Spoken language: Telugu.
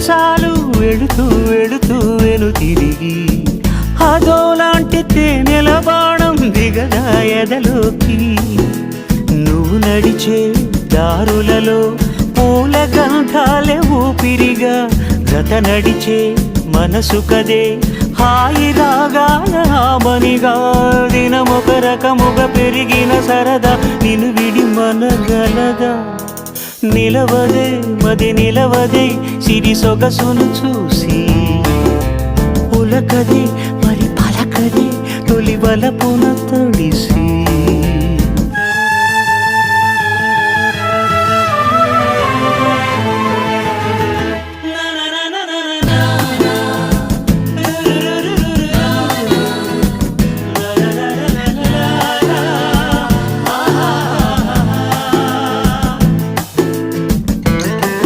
వెళుతూ వెళుతూ వెను తిరిగి. అదోలాంటి తేనెల బాణం దిగదా ఎదలోకి. నువ్వు నడిచే దారులలో పూల గంధాలే ఊపిరిగా. గత నడిచే మనసు కదే హాయి రాగాల ఆమనిగా దినమొక రకముగా పెరిగిన సరదా నిన్ను విడి మనగలదా నిలవదే మది నిలవదే సిరి సొగసును చూసి. ఉలకది మరి పలకది తొలి బలపున తొడిసి.